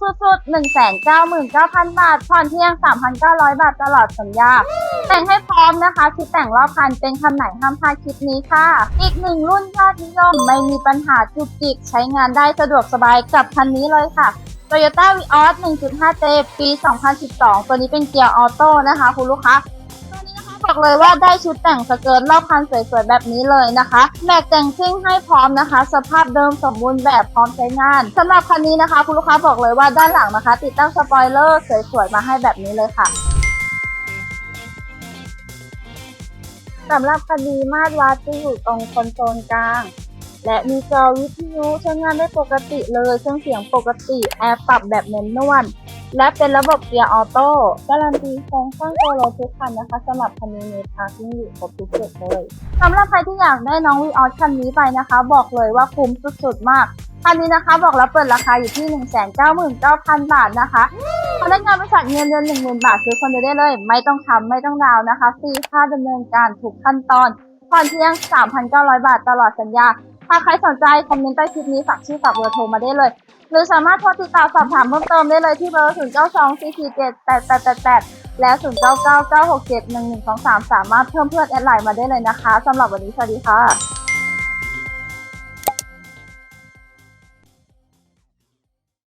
สุดๆ 199,000 บาท ผ่อนเพียง 3,900 บาทตลอดสัญญา แต่งให้พร้อมนะคะชุดแต่งรอบคันเป็นคันไหนห้ามพลาดคลิปนี้ค่ะ อีกหนึ่งรุ่นยอดนิยมไม่มีปัญหาจุกจิก ใช้งานได้สะดวกสบายกับคันนี้เลยค่ะ Toyota Vios 1.5J ปี 2012 ตัวนี้เป็นเกียร์ออโต้นะคะ คุณลูกค้าตัวนี้นะคะ บอกเลยว่าได้ชุดแต่งสเกิร์ตรอบคันสวยๆแบบนี้เลยนะคะแม็กแต่งซิ่งให้พร้อมนะคะ สภาพเดิมสมบูรณ์แบบพร้อมใช้งานสำหรับคันนี้นะคะ คุณลูกค้าบอกเลยว่าด้านหลังนะคะ ติดตั้งสปอยเลอร์สวยๆมาให้แบบนี้เลยค่ะสำหรับคันนี้มาตรวัดจะอยู่ตรงคอนโซลกลาง และมีจอวิทยุใช้งานได้ปกติเลยเครื่องเสียงปกติ แอร์ปรับแบบเน้นนวล และเป็นระบบเกียร์ออโต้การันตีโครงสร้างตัวรถทุกคันนะคะสำหรับคันนี้มีพาร์กิ้งอยู่ครบทุกจุดเลยสำหรับใครที่อยากได้น้องวีออสคันนี้ไปนะคะ บอกเลยว่าคุ้มสุดๆมากคันนี้นะคะบอกแล้วเปิดราคาอยู่ที่ 199,000 บาทนะคะพนักงานบริษัทเงินเดือน10,000 บาทซื้อคนเดียวได้เลย ไม่ต้องทำไม่ต้องดาวน์นะคะฟรีค่าดำเนินการทุกขั้นตอนผ่อนเพียง 3,900 บาทตลอดสัญญาถ้าใครสนใจคอมเมนต์ใต้คลิปนี้ฝากชื่อฝากเบอร์โทรมาได้เลย หรือสามารถโทรติดต่อสอบถามเพิ่มเติมได้เลยที่เบอร์ 0 9 2 4 4 7 8 8 8 8 และ 0 9 9 9 6 7 1 1 2 3 สามารถเพิ่มเพื่อนแอดไลน์มาได้เลยนะคะสำหรับวันนี้สวัสดีค่ะ